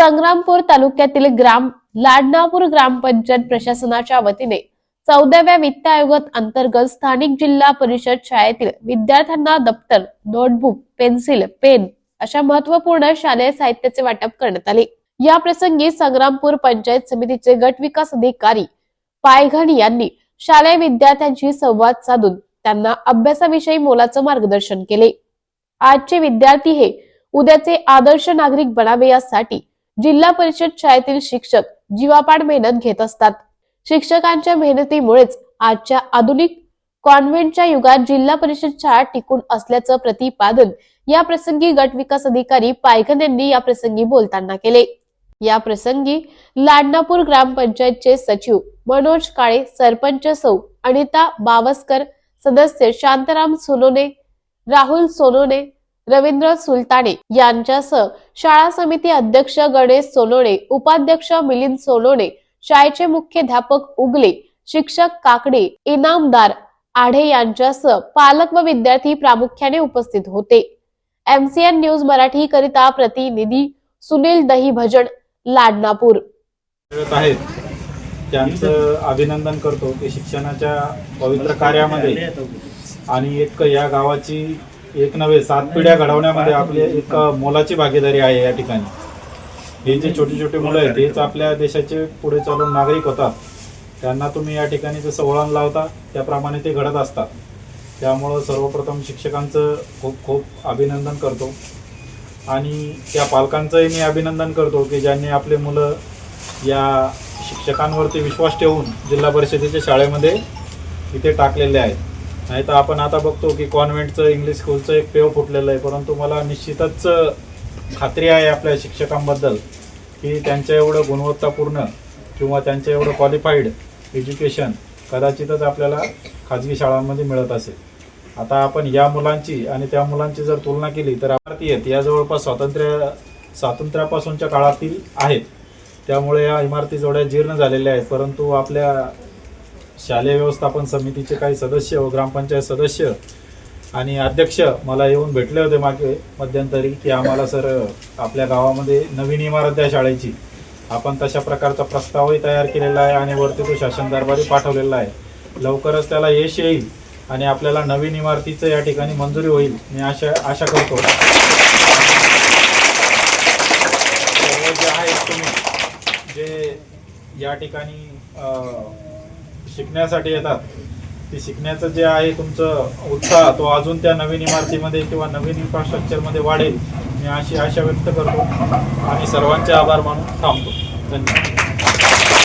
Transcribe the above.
संग्रामपूर तालुक्यातील ग्राम लाडनापूर ग्रामपंचायत प्रशासनाच्या वतीने चौदाव्या वित्त आयोगात अंतर्गत स्थानिक जिल्हा परिषद शाळेतील विद्यार्थ्यांना दप्तर नोटबुक पेन्सिल पेन अशा महत्त्वपूर्ण शालेय साहित्याचे वाटप करण्यात आले. या प्रसंगी संग्रामपूर पंचायत समितीचे गट विकास अधिकारी पायघण यांनी शालेय विद्यार्थ्यांशी संवाद साधून त्यांना अभ्यासाविषयी मोलाचं मार्गदर्शन केले. आजचे विद्यार्थी हे उद्याचे आदर्श नागरिक बनावे यासाठी जिल्हा परिषद शाळेतील शिक्षक जीवापाड मेहनत घेत असतात. शिक्षकांच्या मेहनतीमुळेच आजच्या आधुनिक कॉन्व्हेंटच्या युगात जिल्हा परिषद शाळा टिकून असल्याचं प्रतिपादन या प्रसंगी गट विकास अधिकारी पायघन यांनी या प्रसंगी बोलताना केले. या प्रसंगी लाडनापूर ग्रामपंचायतचे सचिव मनोज काळे सरपंच सौ अनिता बावस्कर सदस्य शांताराम सोनोने राहुल सोनोने रवींद्र सुलताने यांच्यासह शाळा समिती अध्यक्ष गणेश सोनोने उपाध्यक्ष मिलिंद सोनोने शाळेचे मुख्याध्यापक उगले शिक्षक काकडे इनामदार आढे यांच्यासह पालक व विद्यार्थी प्रामुख्याने उपस्थित होते. एमसीएन न्यूज मराठी करिता प्रतिनिधी सुनील दही भजन लाडनापूर आहेत. त्यांचं अभिनंदन करतो की शिक्षणाच्या पवित्र कार्यामध्ये आणि एक या गावाची एक नव्हे सात पिढ्या घडवण्यामध्ये आपली एक मोलाची भागीदारी आहे या ठिकाणी. हे जे छोटे छोटे मुलं आहेत हेच आपल्या देशाचे पुढे चालून नागरिक होतात. त्यांना तुम्ही या ठिकाणी जसं वळण लावता त्याप्रमाणे ते घडत असतात. त्यामुळं सर्वप्रथम शिक्षकांचं खूप खूप अभिनंदन करतो. आणि त्या पालकांचंही मी अभिनंदन करतो की ज्यांनी आपले मुलं या शिक्षकांवरती विश्वास ठेवून जिल्हा परिषदेच्या शाळेमध्ये इथे टाकलेले आहेत. नाही तर आपण आता बघतो की कॉन्व्हेंटचं इंग्लिश स्कूलचं एक पेव फुटलेलं आहे. परंतु मला निश्चितच खात्री आहे आपल्या शिक्षकांबद्दल की त्यांच्या एवढं गुणवत्तापूर्ण किंवा त्यांच्या एवढं क्वालिफाईड एज्युकेशन कदाचितच आपल्याला खाजगी शाळांमध्ये मिळत असेल. आता आपण या मुलांची आणि त्या मुलांची जर तुलना केली तर भारतीय या जवळपास स्वातंत्र्य स्वातंत्र्यापासूनच्या काळातील आहेत. त्यामुळे या इमारती जेवढ्या जीर्ण झालेल्या आहेत. परंतु आपल्या शालेय व्यवस्थापन समितीचे काही सदस्य व ग्रामपंचायत सदस्य आणि अध्यक्ष मला येऊन भेटले होते मागे मध्यंतरी की आम्हाला सर आपल्या गावामध्ये नवीन इमारत द्या शाळेची. आपण तशा प्रकारचा प्रस्तावही तयार केलेला आहे आणि वरती तो शासन दरबारी पाठवलेला आहे. लवकरच त्याला यश येईल आणि आपल्याला नवीन इमारतीचं या ठिकाणी मंजुरी होईल. मी आशा आशा करतो. जे आहेत तुम्ही जे या ठिकाणी शिकण्यासाठी येतात. ते शिकण्याचं जे आहे तुमचं उत्साह तो अजून त्या नवीन इमारतीमध्ये किंवा नवीन इन्फ्रास्ट्रक्चरमध्ये वाढेल. मी अशी आशा व्यक्त करतो. आणि सर्वांचे आभार मानून थांबतो. धन्यवाद.